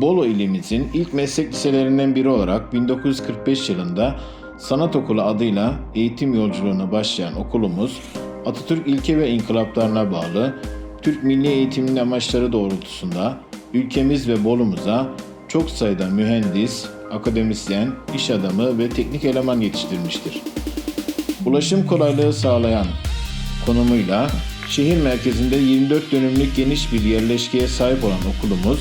Bolu ilimizin ilk meslek liselerinden biri olarak 1945 yılında Sanat Okulu adıyla eğitim yolculuğuna başlayan okulumuz Atatürk ilke ve inkılaplarına bağlı Türk milli eğitiminin amaçları doğrultusunda ülkemiz ve Bolu'muza çok sayıda mühendis, akademisyen, iş adamı ve teknik eleman yetiştirmiştir. Ulaşım kolaylığı sağlayan konumuyla şehir merkezinde 24 dönümlük geniş bir yerleşkeye sahip olan okulumuz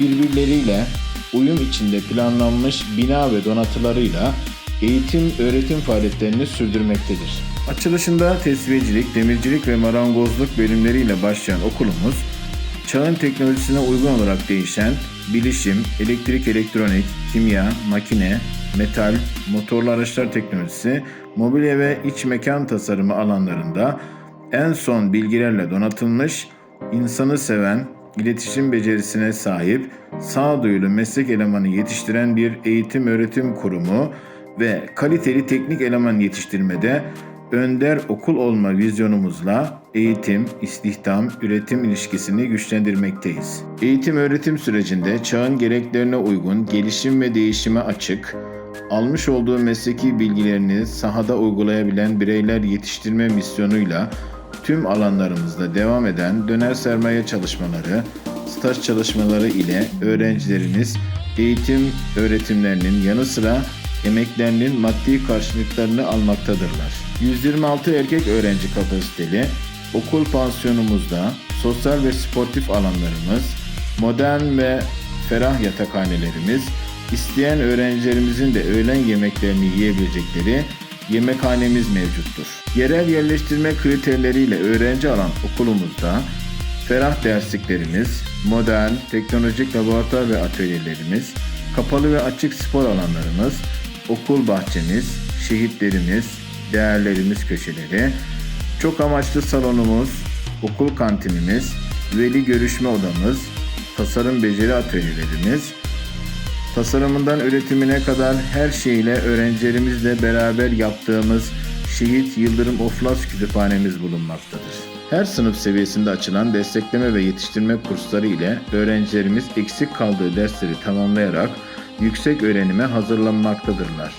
birbirleriyle uyum içinde planlanmış bina ve donatılarıyla eğitim öğretim faaliyetlerini sürdürmektedir. Açılışında tesviyecilik, demircilik ve marangozluk bölümleriyle başlayan okulumuz çağın teknolojisine uygun olarak değişen bilişim, elektrik, elektronik, kimya, makine, metal, motorlu araçlar teknolojisi, mobilya ve iç mekan tasarımı alanlarında en son bilgilerle donatılmış, insanı seven, iletişim becerisine sahip, sağduyulu meslek elemanı yetiştiren bir eğitim öğretim kurumu ve kaliteli teknik eleman yetiştirmede önder okul olma vizyonumuzla eğitim, istihdam, üretim ilişkisini güçlendirmekteyiz. Eğitim öğretim sürecinde çağın gereklerine uygun, gelişim ve değişime açık, almış olduğu mesleki bilgilerini sahada uygulayabilen bireyler yetiştirme misyonuyla tüm alanlarımızda devam eden döner sermaye çalışmaları, staj çalışmaları ile öğrencilerimiz eğitim öğretimlerinin yanı sıra emeklerinin maddi karşılıklarını almaktadırlar. 126 erkek öğrenci kapasiteli okul pansiyonumuzda sosyal ve sportif alanlarımız, modern ve ferah yatakhanelerimiz, isteyen öğrencilerimizin de öğlen yemeklerini yiyebilecekleri yemekhanemiz mevcuttur. Yerel yerleştirme kriterleriyle öğrenci alan okulumuzda ferah dersliklerimiz, modern, teknolojik laboratuvar ve atölyelerimiz, kapalı ve açık spor alanlarımız, okul bahçemiz, şehitlerimiz, değerlerimiz köşeleri, çok amaçlı salonumuz, okul kantinimiz, veli görüşme odamız, tasarım beceri atölyelerimiz, tasarımından üretimine kadar her şeyle öğrencilerimizle beraber yaptığımız Şehit Yıldırım Oflas Kütüphanemiz bulunmaktadır. Her sınıf seviyesinde açılan destekleme ve yetiştirme kursları ile öğrencilerimiz eksik kaldığı dersleri tamamlayarak yüksek öğrenime hazırlanmaktadırlar.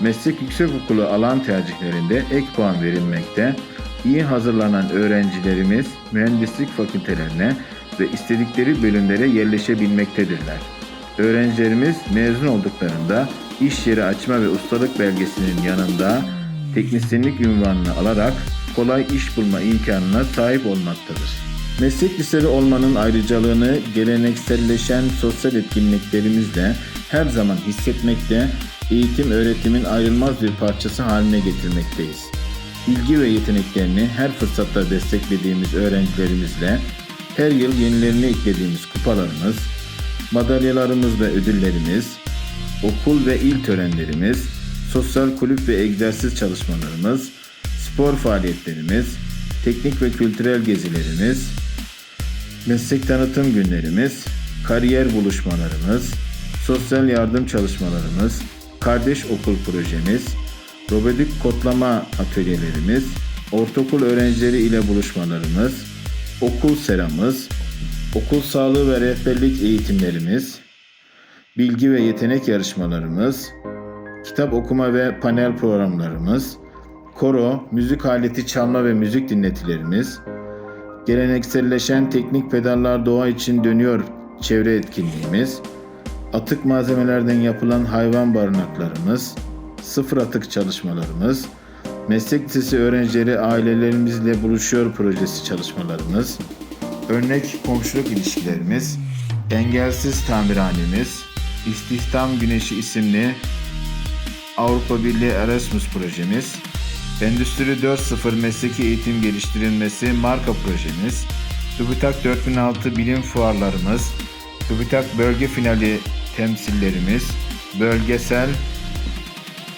Meslek Yüksekokulu alan tercihlerinde ek puan verilmekte, iyi hazırlanan öğrencilerimiz mühendislik fakültelerine ve istedikleri bölümlere yerleşebilmektedirler. Öğrencilerimiz mezun olduklarında iş yeri açma ve ustalık belgesinin yanında teknisyenlik ünvanını alarak kolay iş bulma imkanına sahip olmaktadır. Meslek liseli olmanın ayrıcalığını gelenekselleşen sosyal etkinliklerimizle her zaman hissetmekte, eğitim öğretimin ayrılmaz bir parçası haline getirmekteyiz. İlgi ve yeteneklerini her fırsatta desteklediğimiz öğrencilerimizle her yıl yenilerini eklediğimiz kupalarımız, madalyalarımız ve ödüllerimiz, okul ve il törenlerimiz, sosyal kulüp ve egzersiz çalışmalarımız, spor faaliyetlerimiz, teknik ve kültürel gezilerimiz, meslek tanıtım günlerimiz, kariyer buluşmalarımız, sosyal yardım çalışmalarımız, kardeş okul projemiz, robotik kodlama atölyelerimiz, ortaokul öğrencileri ile buluşmalarımız, okul seramız, okul sağlığı ve rehberlik eğitimlerimiz, bilgi ve yetenek yarışmalarımız, kitap okuma ve panel programlarımız, koro, müzik aleti çalma ve müzik dinletilerimiz, gelenekselleşen teknik pedallar doğa için dönüyor çevre etkinliğimiz, atık malzemelerden yapılan hayvan barınaklarımız, sıfır atık çalışmalarımız, meslek lisesi öğrencileri ailelerimizle buluşuyor projesi çalışmalarımız, örnek komşuluk ilişkilerimiz, engelsiz tamirhanemiz, İstihdam Güneşi isimli Avrupa Birliği Erasmus projemiz, Endüstri 4.0 mesleki eğitim geliştirilmesi marka projemiz, TÜBİTAK 4006 bilim fuarlarımız, TÜBİTAK bölge finali temsillerimiz, bölgesel,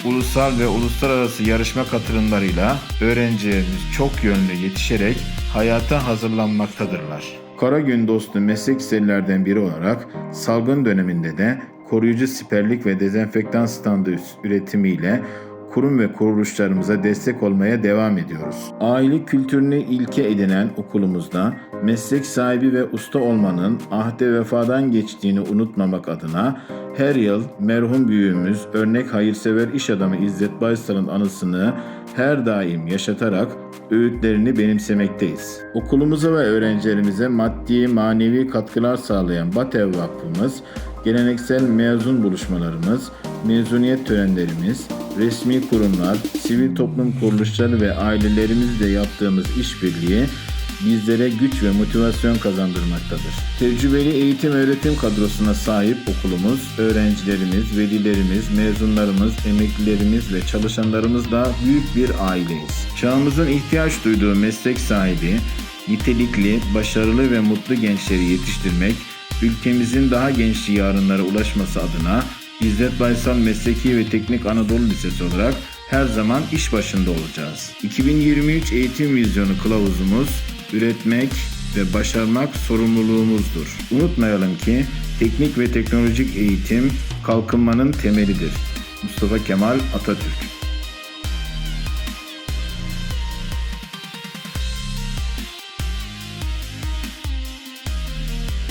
ulusal ve uluslararası yarışma katılımlarıyla öğrencilerimiz çok yönlü yetişerek hayata hazırlanmaktadırlar. Kara gün dostu meslek liselerden biri olarak salgın döneminde de koruyucu siperlik ve dezenfektan standı üretimiyle kurum ve kuruluşlarımıza destek olmaya devam ediyoruz. Aile kültürünü ilke edinen okulumuzda meslek sahibi ve usta olmanın ahde vefadan geçtiğini unutmamak adına her yıl merhum büyüğümüz örnek hayırsever iş adamı İzzet Baysal'ın anısını her daim yaşatarak öğütlerini benimsemekteyiz. Okulumuza ve öğrencilerimize maddi manevi katkılar sağlayan Batev Vakfımız, geleneksel mezun buluşmalarımız, mezuniyet törenlerimiz, resmi kurumlar, sivil toplum kuruluşları ve ailelerimizle yaptığımız işbirliği bizlere güç ve motivasyon kazandırmaktadır. Tecrübeli eğitim öğretim kadrosuna sahip okulumuz, öğrencilerimiz, velilerimiz, mezunlarımız, emeklilerimiz ve çalışanlarımızla büyük bir aileyiz. Çağımızın ihtiyaç duyduğu meslek sahibi, nitelikli, başarılı ve mutlu gençleri yetiştirmek, ülkemizin daha genç yarınlara ulaşması adına İzzet Baysal Mesleki ve Teknik Anadolu Lisesi olarak her zaman iş başında olacağız. 2023 eğitim vizyonu kılavuzumuz üretmek ve başarmak sorumluluğumuzdur. Unutmayalım ki teknik ve teknolojik eğitim kalkınmanın temelidir. Mustafa Kemal Atatürk